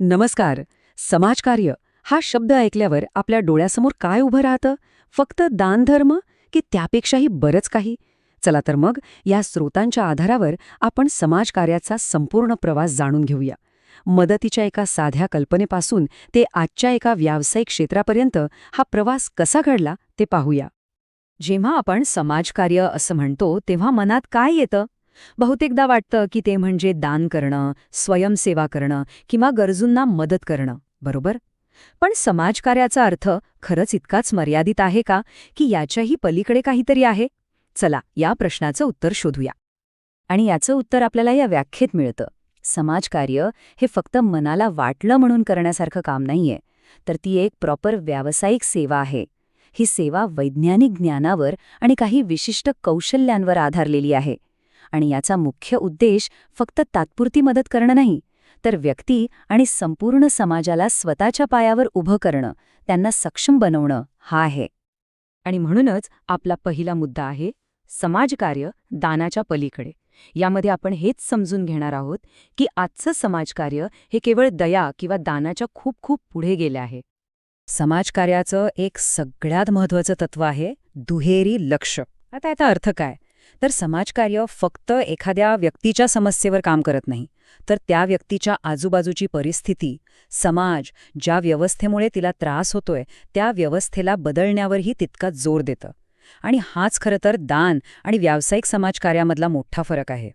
नमस्कार. समाजकार्य हा शब्द ऐकल्यावर आपल्या डोळ्यासमोर काय उभं राहतं? फक्त दानधर्म की त्यापेक्षाही बरंच काही? चला तर मग या स्रोतांच्या आधारावर आपण समाजकार्याचा संपूर्ण प्रवास जाणून घेऊया. मदतीच्या एका साध्या कल्पनेपासून ते आजच्या एका व्यावसायिक क्षेत्रापर्यंत हा प्रवास कसा घडला ते पाहूया. जेव्हा आपण समाजकार्य असं म्हणतो तेव्हा मनात काय येतं? बहुतेकदा वाटतं की ते म्हणजे दान करणं स्वयंसेवा करणं किंवा गरजूंना मदत करणं बरोबर? पण समाजकार्याचा अर्थ खरंच इतकाच मर्यादित आहे का की याच्याही पलीकडे काहीतरी आहे? चला या प्रश्नाचं उत्तर शोधूया. आणि याचं उत्तर आपल्याला या व्याख्येत मिळतं. समाजकार्य हे फक्त मनाला वाटलं म्हणून करण्यासारखं काम नाहीये तर ती एक प्रॉपर व्यावसायिक सेवा आहे. ही सेवा वैज्ञानिक ज्ञानावर आणि काही विशिष्ट कौशल्यांवर आधारलेली आहे. आणि याचा मुख्य उद्देश फक्त तात्पुरती मदत करणं नाही तर व्यक्ती आणि संपूर्ण समाजाला स्वतःच्या पायावर उभं करणं त्यांना सक्षम बनवणं हा आहे. आणि म्हणूनच आपला पहिला मुद्दा आहे समाजकार्य दानाच्या पलीकडे. यामध्ये आपण हेच समजून घेणार आहोत की आजचं समाजकार्य हे केवळ दया किंवा दानाच्या खूप खूप पुढे गेले आहे. समाजकार्याचं एक सगळ्यात महत्त्वाचं तत्व आहे दुहेरी लक्ष. आता याचा अर्थ काय? तर समाजकार्य फक्त एखाद्या व्यक्तीच्या समस्येवर काम करत नाही. तर त्या व्यक्तीच्या आजूबाजूची परिस्थिती समाज ज्या व्यवस्थेमुळे तिला त्रास होतोय त्या व्यवस्थेला बदलण्यावरही तितका जोर देतं. आणि हाच खरं तर दान आणि व्यावसायिक समाजकार्यामधला मोठा फरक आहे.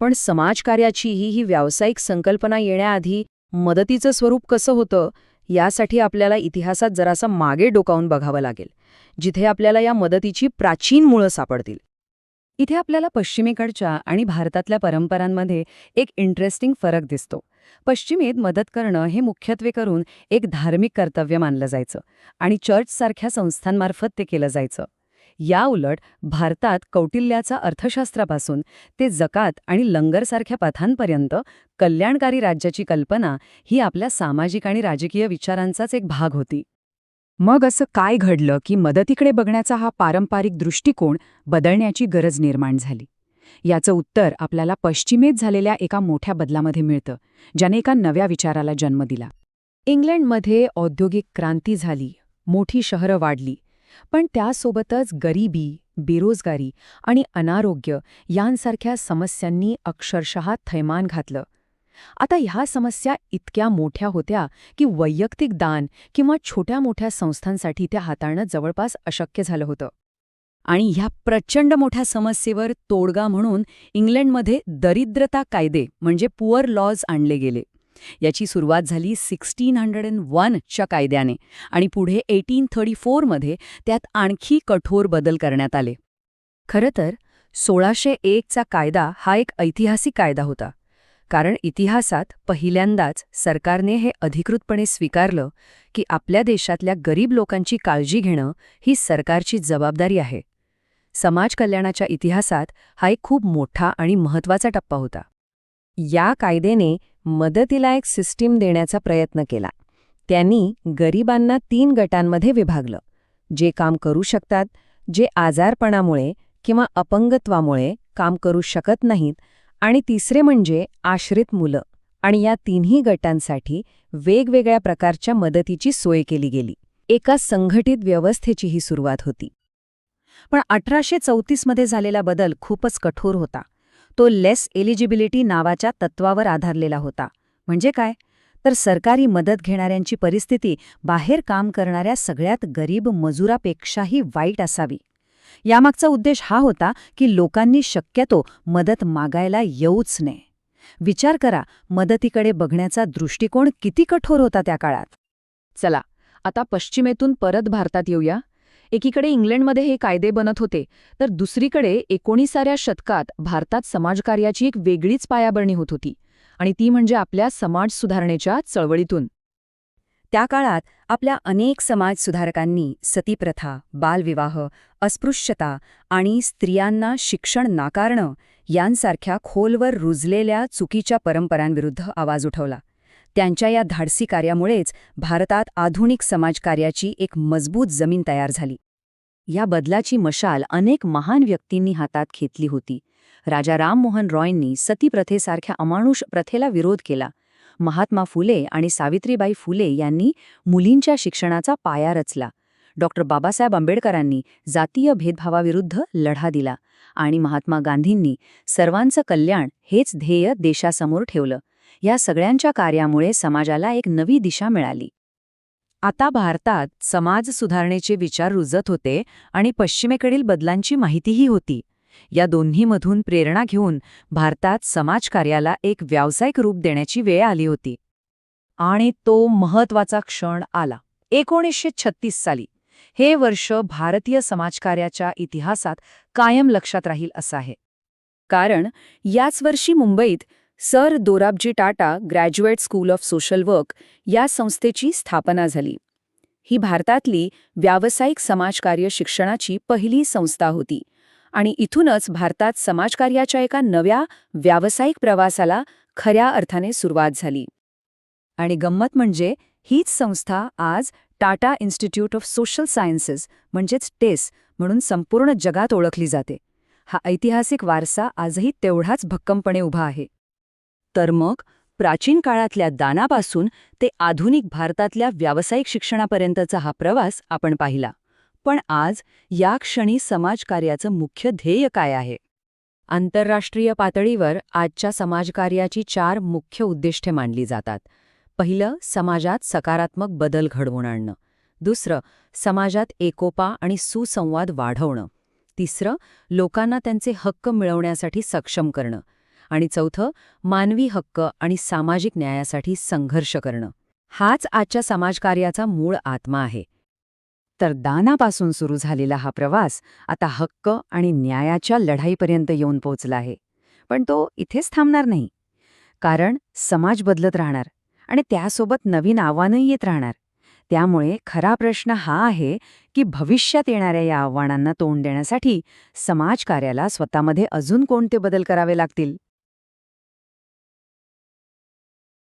पण समाजकार्याची ही ही व्यावसायिक संकल्पना येण्याआधी मदतीचं स्वरूप कसं होतं यासाठी आपल्याला इतिहासात जरासं मागे डोकावून बघावं लागेल जिथे आपल्याला या मदतीची प्राचीन मुळं सापडतील. इथे आपल्याला पश्चिमेकडच्या आणि भारतातल्या परंपरांमध्ये एक इंटरेस्टिंग फरक दिसतो. पश्चिमेत मदत करणं हे मुख्यत्वे करून एक धार्मिक कर्तव्य मानलं जायचं आणि चर्चसारख्या संस्थांमार्फत ते केलं जायचं. या उलट भारतात कौटिल्याचा अर्थशास्त्रापासून ते जकात आणि लंगरसारख्या पथांपर्यंत कल्याणकारी राज्याची कल्पना ही आपल्या सामाजिक आणि राजकीय विचारांचाच एक भाग होती. मग असं काय घडलं की मदतीकडे बघण्याचा हा पारंपरिक दृष्टिकोन बदलण्याची गरज निर्माण झाली? याचं उत्तर आपल्याला पश्चिमेत झालेल्या एका मोठ्या बदलामध्ये मिळतं ज्याने एका नव्या विचाराला जन्म दिला. इंग्लंडमध्ये औद्योगिक क्रांती झाली मोठी शहरं वाढली पण त्यासोबतच गरिबी बेरोजगारी आणि अनारोग्य यांसारख्या समस्यांनी अक्षरशः थैमान घातलं. आता ह्या समस्या इतक्या मोठ्या होत्या की वैयक्तिक दान किंवा छोट्या मोठ्या संस्थांसाठी त्या हाताळणं जवळपास अशक्य झालं होतं. आणि ह्या प्रचंड मोठ्या समस्येवर तोडगा म्हणून इंग्लंडमध्ये दरिद्रता कायदे म्हणजे पुअर लॉज आणले गेले. याची सुरुवात झाली सिक्स्टीन हंड्रेड अँड वनच्या कायद्याने आणि पुढे एटीन थर्टी फोरमध्ये त्यात आणखी कठोर बदल करण्यात आले. खरं तर सोळाशे एकचा कायदा हा एक ऐतिहासिक कायदा होता. कारण इतिहासात पहिल्यांदाच सरकारने हे अधिकृतपणे स्वीकारलं की आपल्या देशातल्या गरीब लोकांची काळजी घेणं ही सरकारची जबाबदारी आहे. समाज कल्याणाच्या इतिहासात हा एक खूप मोठा आणि महत्त्वाचा टप्पा होता. या कायद्याने मदतीला एक सिस्टीम देण्याचा प्रयत्न केला. त्यांनी गरिबांना तीन गटांमध्ये विभागलं जे काम करू शकतात जे आजारपणामुळे किंवा अपंगत्वामुळे काम करू शकत नाहीत आणि तिसरे म्हणजे आश्रित मुलं. आणि या तिन्ही गटांसाठी वेगवेगळ्या प्रकारच्या मदतीची सोय केली गेली. एका संघटित व्यवस्थेची ही सुरुवात होती. पण अठराशे चौतीसमध्ये झालेला बदल खूपच कठोर होता. तो लेस एलिजिबिलिटी नावाच्या तत्वावर आधारलेला होता. म्हणजे काय? तर सरकारी मदत घेणाऱ्यांची परिस्थिती बाहेर काम करणाऱ्या सगळ्यात गरीब मजुरापेक्षाही वाईट असावी. यामागचा उद्देश हा होता की लोकांनी शक्यतो मदत मागायला येऊच नये. विचार करा मदतीकडे बघण्याचा दृष्टिकोन किती कठोर होता त्या काळात. चला आता पश्चिमेतून परत भारतात येऊया. एकीकडे इंग्लंडमध्ये हे कायदे बनत होते तर दुसरीकडे एकोणीसाव्या शतकात भारतात समाजकार्याची एक वेगळीच पायाभरणी होत होती. आणि ती म्हणजे आपल्या समाज सुधारणेच्या चळवळीतून. त्या काळात आपल्या अनेक समाजसुधारकांनी सतीप्रथा बालविवाह अस्पृश्यता आणि स्त्रियांना शिक्षण नाकारणं यांसारख्या खोलवर रुजलेल्या चुकीच्या परंपरांविरुद्ध आवाज उठवला. त्यांच्या या धाडसी कार्यामुळेच भारतात आधुनिक समाजकार्याची एक मजबूत जमीन तयार झाली. या बदलाची मशाल अनेक महान व्यक्तींनी हातात घेतली होती. राजा राममोहन रॉयंनी सतीप्रथेसारख्या अमानुष प्रथेला विरोध केला. महात्मा फुले आणि सावित्रीबाई फुले यांनी मुलींच्या शिक्षणाचा पाया रचला. डॉक्टर बाबासाहेब आंबेडकरांनी जातीय भेदभावाविरुद्ध लढा दिला आणि महात्मा गांधींनी सर्वांचं कल्याण हेच ध्येय देशासमोर ठेवलं. या सगळ्यांच्या कार्यामुळे समाजाला एक नवी दिशा मिळाली. आता भारतात समाज सुधारणेचे विचार रुजत होते आणि पश्चिमेकडील बदलांची माहितीही होती. या दोन्हीमधून प्रेरणा घेऊन भारतात समाजकार्याला एक व्यावसायिक रूप देण्याची वेळ आली होती. आणि तो महत्त्वाचा क्षण आला. एकोणीसशे छत्तीस साली हे वर्ष भारतीय समाजकार्याच्या इतिहासात कायम लक्षात राहील असं आहे. कारण याच वर्षी मुंबईत Sir Dorabji Tata Graduate School of Social Work या संस्थेची स्थापना झाली. ही भारतातली व्यावसायिक समाजकार्य शिक्षणाची पहिली संस्था होती. आणि इथूनच भारतात समाजकार्याच्या एका नव्या व्यावसायिक प्रवासाला खऱ्या अर्थाने सुरुवात झाली. आणि गंमत म्हणजे हीच संस्था आज Tata Institute of Social Sciences म्हणजेच टेस म्हणून संपूर्ण जगात ओळखली जाते. हा ऐतिहासिक वारसा आजही तेवढाच भक्कमपणे उभा आहे. तर मग प्राचीन काळातल्या दानापासून ते आधुनिक भारतातल्या व्यावसायिक शिक्षणापर्यंतचा हा प्रवास आपण पाहिला. पण आज या क्षणी समाजकार्याचं मुख्य ध्येय काय आहे? आंतरराष्ट्रीय पातळीवर आजच्या समाजकार्याची चार मुख्य उद्दिष्टे मांडली जातात. पहिलं समाजात सकारात्मक बदल घडवून आणणं. दुसरं समाजात एकोपा आणि सुसंवाद वाढवणं. तिसरं लोकांना त्यांचे हक्क मिळवण्यासाठी सक्षम करणं. आणि चौथं मानवी हक्क आणि सामाजिक न्यायासाठी संघर्ष करणं. हाच आजच्या समाजकार्याचा मूळ आत्मा आहे. तर दानापासून सुरू झालेला हा प्रवास आता हक्क आणि न्यायाच्या लढाईपर्यंत येऊन पोचला आहे. पण तो इथेच थांबणार नाही. कारण समाज बदलत राहणार आणि त्यासोबत नवीन आव्हानंही येत राहणार. त्यामुळे खरा प्रश्न हा आहे की भविष्यात येणाऱ्या या आव्हानांना तोंड देण्यासाठी समाजकार्याला स्वतःमध्ये अजून कोणते बदल करावे लागतील?